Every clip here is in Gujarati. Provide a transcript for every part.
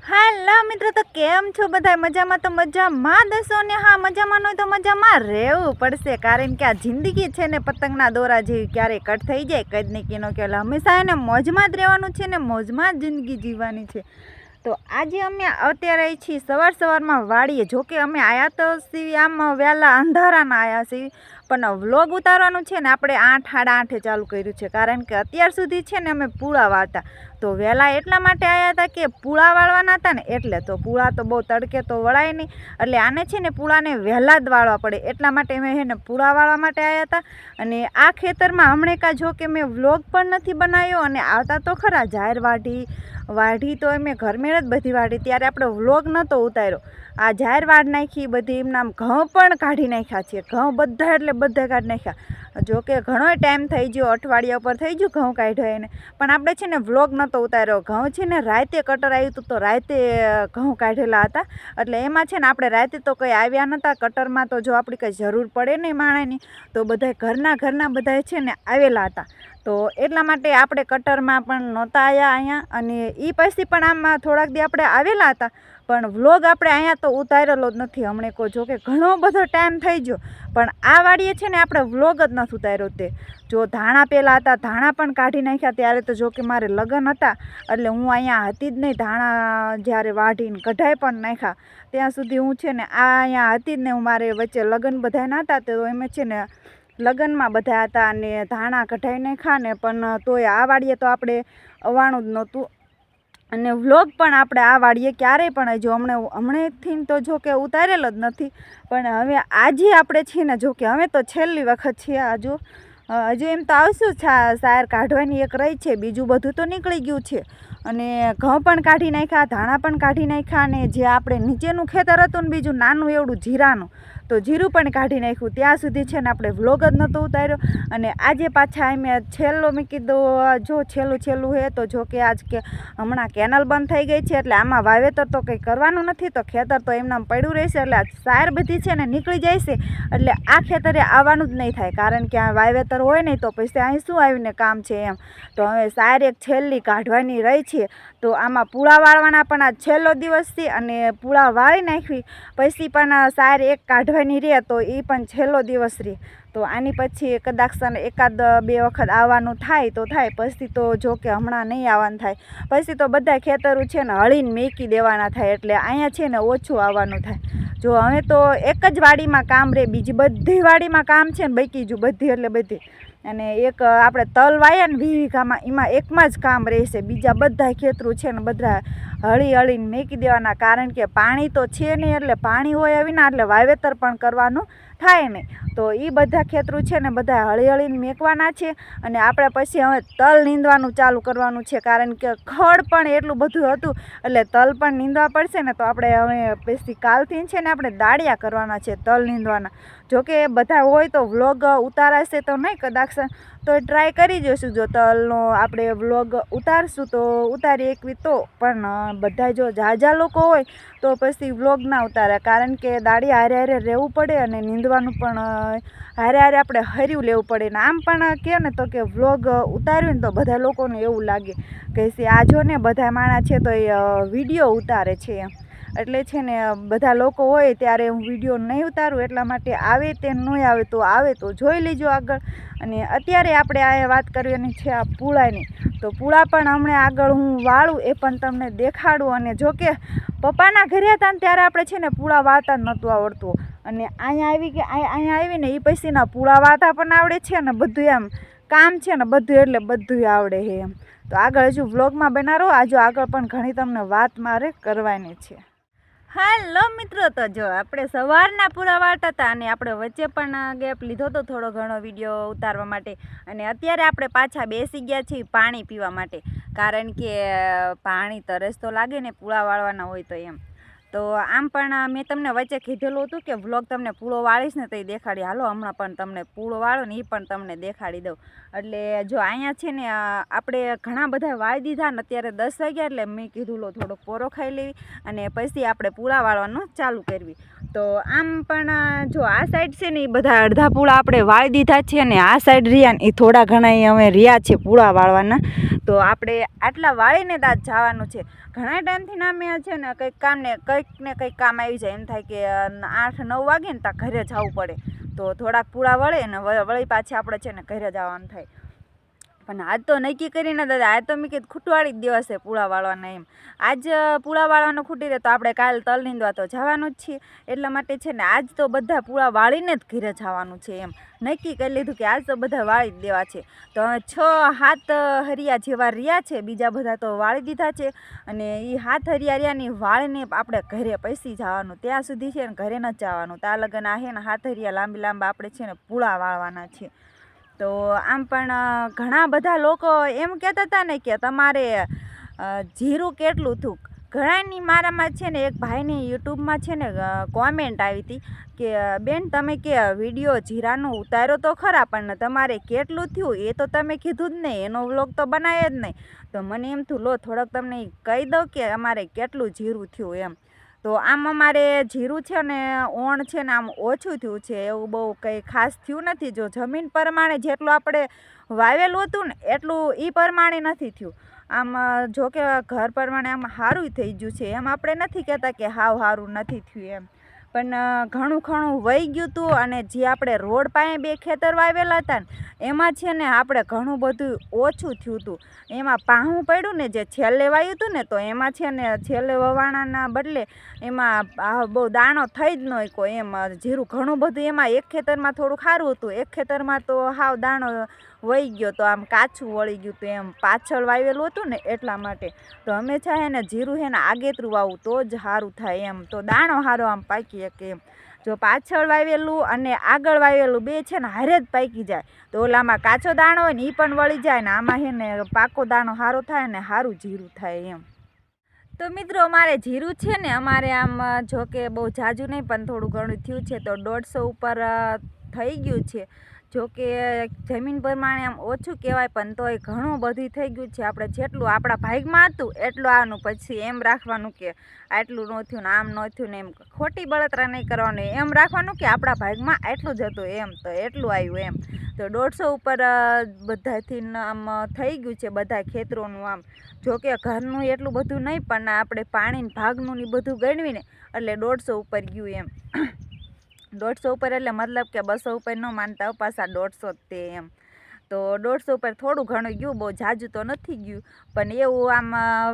હાલો મિત્રો, તો કેમ છો બધા? મજામાં તો મજામાં દસો ને, હા, મજામાં હોય તો મજામાં રહેવું પડશે. કારણ કે આ જિંદગી છે ને, પતંગના દોરા જેવી ક્યારે કટ થઈ જાય. કદ ને કીનો કે હંમેશા એને મોજમાં જ રહેવાનું છે ને, મોજમાં જ જિંદગી જીવવાની છે. તો આજે અમે અત્યારે છીએ, સવાર સવારમાં વાળીએ જોકે અમે આયા તો સીવી આમ વહેલા અંધારાના આયા છીએ પણ વ્લોગ ઉતારવાનું છે ને આપણે આઠ સાડા આઠે ચાલુ કર્યું છે. કારણ કે અત્યાર સુધી છે ને અમે પૂળા વાળતા. તો વહેલા એટલા માટે આવ્યા હતા કે પૂળા વાળવાના હતા ને એટલે તો પૂળા તો બહુ તડકે તો વળાય નહીં. એટલે આને છે ને પૂળાને વહેલા જ વાળવા પડે. એટલા માટે મેં છે ને પૂળા વાળવા માટે આવ્યા હતા. અને આ ખેતરમાં હમણે કાં જો કે મેં વ્લોગ પણ નથી બનાવ્યો અને આવતા તો ખરા જાહેર વાઢી વાઢી તો મેં ઘરમેળ જ બધી વાઢી. ત્યારે આપણે વ્લોગ નહોતો ઉતાર્યો. આ જાહેર વાડ નાખી, બધી એમના ઘઉં પણ કાઢી નાખ્યા છે. ઘઉં બધા એટલે બધા કાઢી નાખ્યા. જો કે ઘણોય ટાઈમ થઈ ગયો, અઠવાડિયા ઉપર થઈ ગયું ઘઉં કાઢ્યો એને. પણ આપણે છે ને વ્લોગ નહોતો ઉતાર્યો. ઘઉં છે ને રાતે કટર આવ્યું હતું તો રાતે ઘઉં કાઢેલા હતા. એટલે એમાં છે ને આપણે રાતે તો કંઈ આવ્યા નહોતા કટરમાં તો જો આપણી કંઈ જરૂર પડે નહીં માણેની, તો બધા ઘરના ઘરના બધા છે ને આવેલા હતા. તો એટલા માટે આપણે કટરમાં પણ નહોતા આવ્યા અહીંયા. અને એ પછી પણ આમાં થોડાક દી આપણે આવેલા હતા. પણ વ્લોગ આપણે અહીંયા તો ઉતારેલો જ નથી. હમણે કહો જો કે ઘણો બધો ટાઈમ થઈ ગયો. પણ આ વાડીએ છે ને આપણે વ્લોગ જ નથી ઉતાર્યો તે. જો ધાણા પહેલાં હતા, ધાણા પણ કાઢી નાખ્યા ત્યારે તો જો કે મારે લગ્ન હતા, એટલે હું અહીંયા હતી જ નહીં. ધાણા જ્યારે વાઢીને કઢાઈ પણ નાખ્યા. ત્યાં સુધી હું છે ને આ અહીંયા હતી જ ને, હું મારે વચ્ચે લગ્ન બધાના હતા, તો એમ છે ને લગ્નમાં બધા હતા અને ધાણા કઢાઈ નાખ્યા ને, પણ તોય આ વાડીએ તો આપણે અવાણું જ નહોતું. અને વ્લોગ પણ આપણે આ વાડીએ ક્યારેય પણ જો હમણે હમણેથી તો જો કે ઉતારેલ જ નથી. પણ હવે આજે આપણે છીએ ને જો કે હવે તો છેલ્લી વખત છીએ હજુ હજુ એમ તો આવશું શાયર કાઢવાની એક રહી છે. બીજું બધું તો નીકળી ગયું છે. અને ઘઉં પણ કાઢી નાખ્યા, ધાણા પણ કાઢી નાખ્યા અને જે આપણે નીચેનું ખેતર હતું ને બીજું નાનું એવડું જીરાનું, તો જીરું પણ કાઢી નાખ્યું. ત્યાં સુધી છે ને આપણે વ્લોગ જ નહોતો ઉતાર્યો. અને આજે પાછા અમે છેલ્લો મેં કીધું જો છેલ્લું છેલ્લું હે, તો જો કે આજ કે હમણાં કેનલ બંધ થઈ ગઈ છે, એટલે આમાં વાવેતર તો કંઈ કરવાનું નથી, તો ખેતર તો એમનામ પડ્યું રહેશે, એટલે આ સાર બધી છે ને નીકળી જાય છે એટલે આ ખેતરે આવવાનું જ નહીં થાય, કારણ કે આ વાવેતર હોય નહીં, તો પછી અહીં શું આવીને કામ છે એમ. તો હવે સાર એક છેલ્લી કાઢવાની રહી છે. તો આમાં પૂળા વાળવાના પણ આ છેલ્લો દિવસ છે અને પૂળા વાળી નાખવી. પછી પણ સાર એક કાઢવાની રહે તો એ પણ છેલ્લો દિવસ રહે. તો આની પછી કદાચ એકાદ બે વખત આવવાનું થાય તો થાય, પછી તો જો કે હમણાં નહીં આવવાનું થાય. પછી તો બધા ખેતરો છે ને હળીને મેકી દેવાના થાય એટલે અહીંયા છે ને ઓછું આવવાનું થાય. જો હવે તો એક જ વાડીમાં કામ રહે બીજી બધી વાડીમાં કામ છે ને બૈકી જો બધી એટલે બધી. અને એક આપણે તલ વાયા ને વીઘામાં, એમાં એકમાં જ કામ રહેશે. બીજા બધા ખેતરું છે ને બધા હળી હળીને મેકી દેવાના. કારણ કે પાણી તો છે નહીં એટલે પાણી હોય વિના એટલે વાવેતર પણ કરવાનું. થાય નહીં. તો એ બધા ખેતરું છે ને બધા હળી હળીને મેકવાના છે અને આપણે પછી હવે તલ નીંદવાનું ચાલુ કરવાનું છે. કારણ કે ખડ પણ એટલું બધું હતું, એટલે તલ પણ નીંદવા પડશે ને તો આપણે હવે પછી કાલથી છે ને આપણે દાળિયા કરવાના છે તલ નીંદવાના. જોકે બધા હોય તો વ્લોગ ઉતારાશે તો નહીં કદાચ તો ટ્રાય કરી જોઈશું. જો તલનો આપણે વ્લોગ ઉતારશું તો ઉતારી એકવી તો. પણ બધા જો ઝાઝા લોકો હોય તો પછી વ્લોગ ના ઉતારે. કારણ કે દાડી હારે હારે રહેવું પડે અને નીંદવાનું પણ હારે હારે આપણે હર્યું લેવું પડે. ને આમ પણ કહે ને તો કે વ્લોગ ઉતાર્યું ને તો બધા લોકોને એવું લાગે કે આ જો ને બધા માણા છે તો એ વીડિયો ઉતારે છે એમ. એટલે છે ને બધા લોકો હોય ત્યારે હું વીડિયો નહીં ઉતારું, એટલા માટે આવે તે નહીં આવે તો આવે તો જોઈ લેજો આગળ. અને અત્યારે આપણે આ વાત કરવાની છે આ પૂળાની. તો પૂળા પણ હમણાં આગળ હું વાળું, એ પણ તમને દેખાડું. અને જો કે પપ્પાના ઘરે હતા ને ત્યારે આપણે છે ને પૂળા વાળતા નહોતું આવડતું. અને અહીંયા આવી કે, અહીંયા આવીને એ પછીના પૂળા વાતા પણ આવડે છે અને બધું એમ. કામ છે ને બધું એટલે બધું આવડે છે એમ. તો આગળ હજુ વ્લોગમાં બનાવો આજુ આગળ પણ ઘણી તમને વાત મારે કરવાની છે. હાલો મિત્રો, તો જો આપણે સવારના પૂરા વાળતા હતા અને આપણે વચ્ચે પણ ગેપ લીધો હતો થોડો ઘણો વીડિયો ઉતારવા માટે. અને અત્યારે આપણે પાછા બેસી ગયા છીએ પાણી પીવા માટે. કારણ કે પાણી તરસ તો લાગે ને પૂળા વાળવાના હોય તો એમ. તો આમ પણ મેં તમને વચ્ચે કીધેલું હતું કે વ્લોગ તમને પૂળો વાળીશ ને તો એ દેખાડી. હાલો, હમણાં પણ તમને પૂળો વાળો ને એ પણ તમને દેખાડી દઉં. એટલે જો અહીંયા છે ને આપણે ઘણા બધા વાળી દીધા ને અત્યારે દસ વાગ્યા એટલે મેં કીધું, લો, થોડોક પોરો ખાઈ લેવી અને પછી આપણે પૂળા વાળવાનું ચાલુ કરવી. તો આમ પણ જો આ સાઈડ છે ને એ બધા અડધા પૂળા આપણે વાળી દીધા છે અને આ સાઈડ રહ્યા ને એ થોડા ઘણા અમે રહ્યા છે પૂળા વાળવાના. તો આપણે આટલા વાળીને જ જવાનું છે. ઘણા ટાઈમથી ના મેં છે ને કંઈક કામ ને કંઈક ને કંઈક કામ આવી જાય. એમ થાય કે આઠ, નવ વાગે ને ત્યાં ઘરે જવું પડે. તો થોડાક પૂળા વળે ને વળી પાછી આપણે છે ને ઘરે જવાનું થાય. પણ આજ તો નક્કી કરીને દાદા આજ તો મેં કીધું ખૂટવાળી જ દિવસે પૂળા વાળવાના એમ. આજ અ, પૂળા વાળવાનું ખૂટી રહે તો આપણે કાલ તલ નીંદવા તો જવાનું જ છીએ. એટલા માટે છે ને આજ તો બધા પૂળા વાળીને જ ઘરે જવાનું છે એમ. નક્કી કરી લીધું કે આજ તો બધા વાળી જ દેવા છે. તો છ હાથ હરિયા જેવા રહ્યા છે બીજા બધા તો વાળી દીધા છે. અને એ હાથ હરિયા રહ્યાની વાળીને આપણે ઘરે પૈસી જવાનું. ત્યાં સુધી છે ને ઘરે ન જવાનું. ત્યાં લગન આ છે ને હાથ હરિયા લાંબી લાંબા આપણે છે ને પૂળા વાળવાના છે તો આમ પણ ઘણા બધા લોકો એમ કહેતા હતા ને કે તમારે જીરું કેટલું થયું ઘણાની મારામાં છે ને, એક ભાઈની યુટ્યુબમાં છે ને કોમેન્ટ આવી હતી કે બેન તમે કે વીડિયો જીરાનો ઉતાર્યો તો ખરા, પણ તમારે કેટલું થયું? એ તો તમે કીધું જ નહીં. એનો વ્લોગ તો બનાવ્યો જ નહીં. તો મને એમ થયું, લો, થોડોક તમને કહી દઉં કે અમારે કેટલું જીરું થયું એમ. તો આમ અમારે જીરું છે ને ઓણ છે ને આમ ઓછું થયું છે, એવું બહુ કંઈ ખાસ થયું નથી. જો જમીન પ્રમાણે જેટલું આપણે વાવેલું હતું ને, એટલું એ પ્રમાણે નથી થયું. આમ જો કે ઘર પ્રમાણે આમ સારું થઈ ગયું છે, એમ આપણે નથી કહેતા કે હાવ સારું નથી થયું એમ. પણ ઘણું ઘણું વહી ગયું હતું અને જે આપણે રોડ પાસે બે ખેતર વાવેલા હતા ને, એમાં છે ને આપણે ઘણું બધું ઓછું થયું હતું એમાં પાહું પડ્યું ને જે છેલ્લે વાયું હતું ને, તો એમાં છે ને છેલ્લે વવાણાના બદલે એમાં બહુ દાણો થઈ જ ન કોઈ એમ જીરું ઘણું બધું એમાં એક ખેતરમાં થોડું સારું હતું. એક ખેતરમાં તો હાવ દાણો વહી ગયો તો આમ કાચું વળી ગયું તો એમ પાછળ વાવેલું હતું ને એટલા માટે. તો હંમેશા હે ને જીરું હે ને આગેતરું વાવું તો જ સારું થાય એમ. તો દાણો સારો આમ પાકી શકે એમ. જો પાછળ વાવેલું અને આગળ વાવેલું બે છે ને હારે જ પાકી જાય. તો ઓલામાં કાચો દાણો હોય ને એ પણ વળી જાય ને આમાં હે ને પાકો દાણો સારો થાય ને સારું જીરું થાય એમ. તો મિત્રો અમારે જીરું છે ને અમારે આમ જો કે બહુ જાજુ નહીં પણ થોડું ઘણું થયું છે તો દોઢસો ઉપર થઈ ગયું છે. જો કે જમીન પ્રમાણે આમ ઓછું કહેવાય, પણ તોય ઘણું બધું થઈ ગયું છે. આપણે જેટલું આપણા ભાગમાં હતું, એટલું આનું પછી એમ રાખવાનું કે આટલું ન થયું ને આમ ન થયું ને એમ. ખોટી બળતરા નહીં કરવાની. એમ રાખવાનું કે આપણા ભાગમાં આટલું જ હતું એમ, તો એટલું આવ્યું એમ. તો દોઢસો ઉપર બધાથી આમ, થઈ ગયું છે બધા ખેતરોનું આમ. જો કે ઘરનું એટલું બધું નહીં, પણ આપણે પાણીને ભાગનું ને બધું ગણવીને એટલે દોઢસો ઉપર ગયું એમ. દોઢસો ઉપર એટલે મતલબ કે બસો ઉપર ન માનતા અપાસા દોઢસો જ તે એમ. તો દોઢસો ઉપર થોડું ઘણું ગયું, બહુ જાજુ તો નથી ગયું, પણ એવું આમ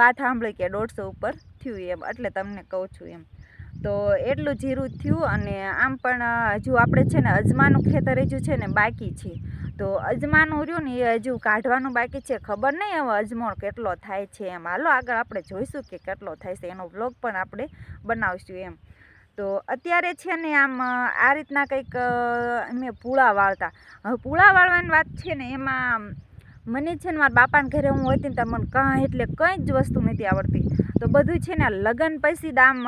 વાત સાંભળી કે દોઢસો ઉપર થયું એમ, એટલે તમને કહું છું એમ. તો એટલું જીરું થયું અને આમ પણ હજુ આપણે છે ને અજમાનું ખેતર હજુ છે ને બાકી છે. તો અજમાનું રહ્યું ને એ હજુ કાઢવાનું બાકી છે, ખબર નહીં હવે અજમો કેટલો થાય છે એમ. હાલો આગળ આપણે જોઈશું કે કેટલો થાય છે, એનો વ્લોગ પણ આપણે બનાવશું એમ. તો અત્યારે છે ને આમ આ રીતના કંઈક અમે પૂળા વાળતા. હવે પૂળા વાળવાની વાત છે ને એમાં મને છે ને મારા બાપાના ઘરે હું હતી ને મને કાં એટલે કંઈ જ વસ્તુ નથી આવડતી. તો બધું છે ને લગ્ન પછી દામ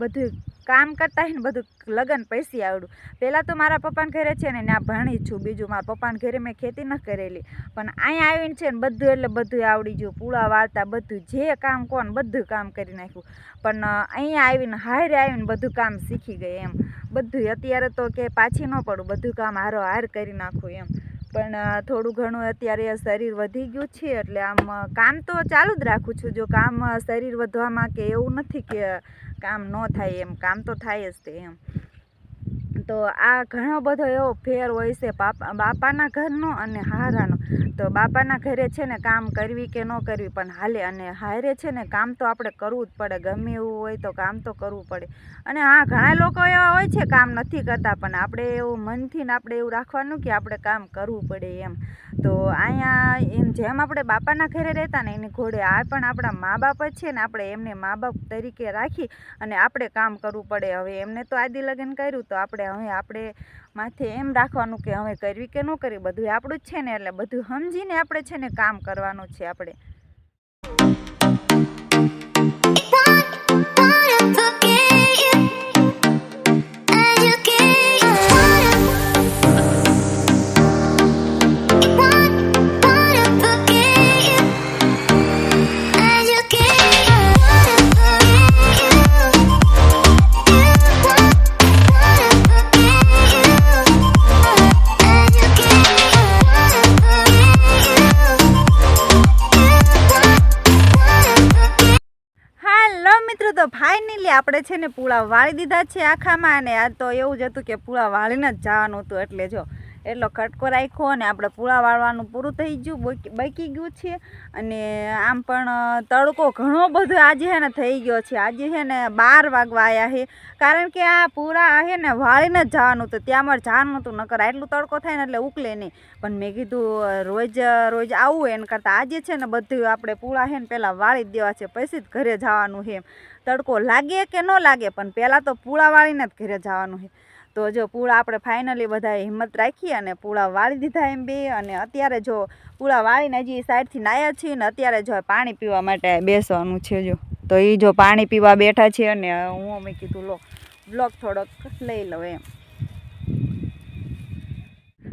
બધું કામ કરતા હોય ને બધું લગ્ન પૈસી આવડું. પહેલાં તો મારા પપ્પાને ઘરે છે ને ત્યાં ભણી છું બીજું. મારા પપ્પાના ઘરે મેં ખેતી ન કરેલી. પણ અહીંયા આવીને છે ને બધું એટલે બધું આવડી ગયું. પૂળા વાળતા બધું, જે કામ કોણ બધું કામ કરી નાખ્યું. પણ અહીંયા આવીને, હારે આવીને બધું કામ શીખી ગઈ એમ. બધું અત્યારે તો કે પાછી ન પડું. બધું કામ હારો હાર કરી નાખું એમ. પણ થોડું ઘણું અત્યારે શરીર વધી ગયું છે એટલે આમ કામ તો ચાલુ જ રાખું છું. જો કામ શરીર વધવામાં કે એવું નથી કે કામ ન થાય એમ કામ તો થાય જ તે એમ. તો આ ઘણો બધો એવો ફેર હોય છે બાપા બાપાના ઘરનો અને હારાનો. તો બાપાના ઘરે છે ને કામ કરવી કે ન કરવી, પણ હાલે અને હારે છે ને કામ તો આપણે કરવું જ પડે. ગમે એવું હોય તો કામ તો કરવું પડે. અને હા, ઘણા લોકો એવા હોય છે કામ નથી કરતા, પણ આપણે એવું મનથી ને આપણે એવું રાખવાનું કે આપણે કામ કરવું પડે એમ. તો અહીંયા એમ જેમ આપણે બાપાના ઘરે રહેતા ને એની ઘોડે આ પણ આપણા મા બાપ જ છે ને આપણે એમને મા બાપ તરીકે રાખી અને આપણે કામ કરવું પડે. હવે એમને તો આદિ લગ્ન કર્યું, તો આપણે હવે આપણે માથે એમ રાખવાનું કે હવે કરવી કે ન કરવી, બધું આપણું જ છે ને, એટલે બધું સમજીને આપણે છે ને કામ કરવાનું છે આપણે. ફાઇનલી આપણે છે ને પૂળા વાળી દીધા છે આખામાં અને આ તો એવું જ હતું કે પૂળા વાળીને જ જવાનું હતું એટલે જો એટલો ખટકો રાખ્યો અને આપણે પૂળા વાળવાનું પૂરું થઈ ગયું, બકી ગયું છે. અને આમ પણ તડકો ઘણો બધો આજે છે ને થઈ ગયો છે. આજે છે ને બાર વાગવા આવ્યા છે કારણ કે આ પૂરા છે ને વાળીને જ જવાનું હતું. ત્યાં મારે જવાનું હતું, નકર એટલું તડકો થાય ને એટલે ઉકલે નહીં. પણ મેં કીધું રોજ રોજ આવવું એના કરતાં આજે છે ને બધું આપણે પૂળા છે ને પહેલાં વાળી દેવા છે. પછી જ ઘરે જવાનું છે તડકો લાગે કે ન લાગે, પણ પહેલાં તો પૂળા વાળીને જ ઘરે જવાનું છે. તો જો પૂળા આપણે ફાઇનલી બધાએ હિંમત રાખી અને પૂળા વાળી દીધા એમ બે, અને અત્યારે જો પૂળા વાળીને હજી સાઈડથી નાયા છીએ ને અત્યારે જો પાણી પીવા માટે બેસવાનું છે જો. તો એ જો પાણી પીવા બેઠા છે અને હું અમે કીધું, લો બ્લોગ થોડોક લઈ લઉં એમ.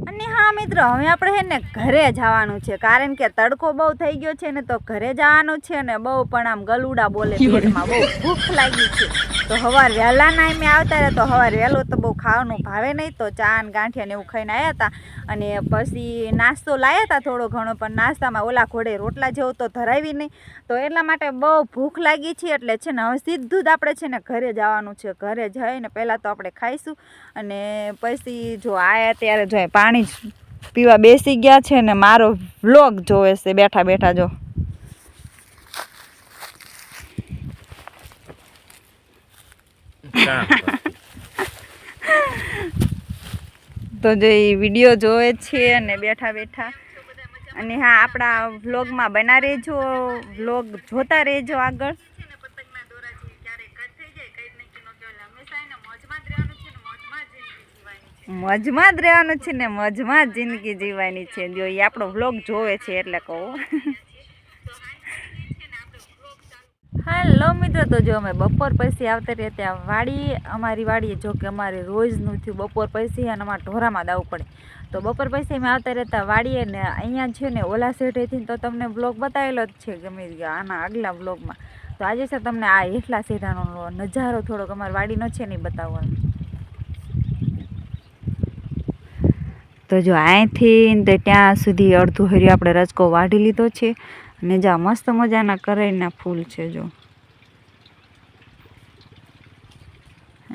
અને હા મિત્રો હવે આપણે છે ને ઘરે જવાનું છે. કારણ કે તડકો બહુ થઈ ગયો છે ને તો ઘરે જવાનું છે ને બહુ પણ આમ ગલુડા બોલે પેટમાં બહુ ભૂખ લાગી છે. તો સવારે વહેલા ના મેં આવતા રહ્યા તો સવારે વહેલું તો બહુ ખાવાનું ભાવે નહીં, તો ચા ને ગાંઠિયા ને એવું ખાઈને આવ્યા હતા. અને પછી નાસ્તો લાવ્યા હતા થોડો ઘણો, પણ નાસ્તામાં ઓલા ઘોડે રોટલા જેવો તો ધરાવી નહીં. તો એટલા માટે બહુ ભૂખ લાગી છે, એટલે છે ને હવે સીધું જ આપણે છે ને ઘરે જવાનું છે. ઘરે જઈને પહેલાં તો આપણે ખાઈશું. અને પછી જો આવ્યા ત્યારે જો પાણી પીવા બેસી ગયા છે ને, મારો વ્લોગ જોવે છે, બેઠા બેઠા જો. તો જો વીડિયો જોવે છે અને બેઠા બેઠા. અને હા, આપણા વ્લોગમાં બના રહેજો, વ્લોગ જોતા રહેજો આગળ. મોજમાં જ રહેવાનું છે ને, મોજમાં જ જિંદગી જીવવાની છે. જો એ આપણો વ્લોગ જોવે છે એટલે કહું. હેલો મિત્રો, તો જો અમે બપોર પછી આવતા રહીએ ત્યાં વાડી, અમારી વાડીએ જો કે અમારે રોજનું થયું બપોર પછી અને અમારે ઢોરામાં દાવું પડે. તો બપોર પછી અમે આવતા રહેતા વાડીએ ને અહીંયા છે ને ઓલા શેઠેથી તો તમને બ્લોગ બતાવેલો જ છે ગમે આના આગલા બ્લોગમાં તો આજે છે તમને આ હેઠલા શેઢાનો નજારો થોડોક અમારી વાડીનો છે નહીં બતાવવાનો. તો જો અહીંથી ત્યાં સુધી અડધું હર્યું આપણે રચકો વાઢી લીધો છે. અને જા, મસ્ત મજાના કરેના ફૂલ છે જો.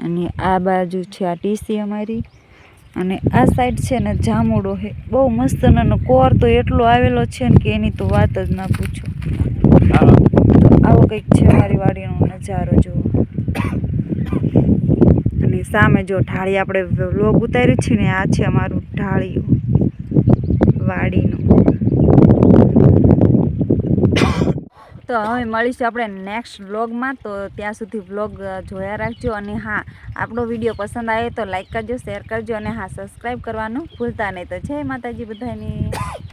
અને આ બાજુ છે આ ટીસી અમારી. અને આ સાઈડ છે ને જામુડો છે બહુ મસ્ત નાનો કોર તો એટલો આવેલો છે ને કે એની તો વાત જ ના પૂછો. આવો કંઈક છે મારી વાડીનો નજારો જો. અને સામે જો ઢાળી આપણે લોગ ઉતાર્યું છે ને, આ છે અમારું ઢાળિયું વાડીનું. તો હવે મળીશું આપણે નેક્સ્ટ વ્લોગમાં તો ત્યાં સુધી વ્લોગ જોયા રાખજો અને હા, આપણો વીડિયો પસંદ આવે તો લાઈક કરજો શેર કરજો અને હા સબસ્ક્રાઈબ કરવાનું ભૂલતા નહીં. તો જય માતાજી બધાની.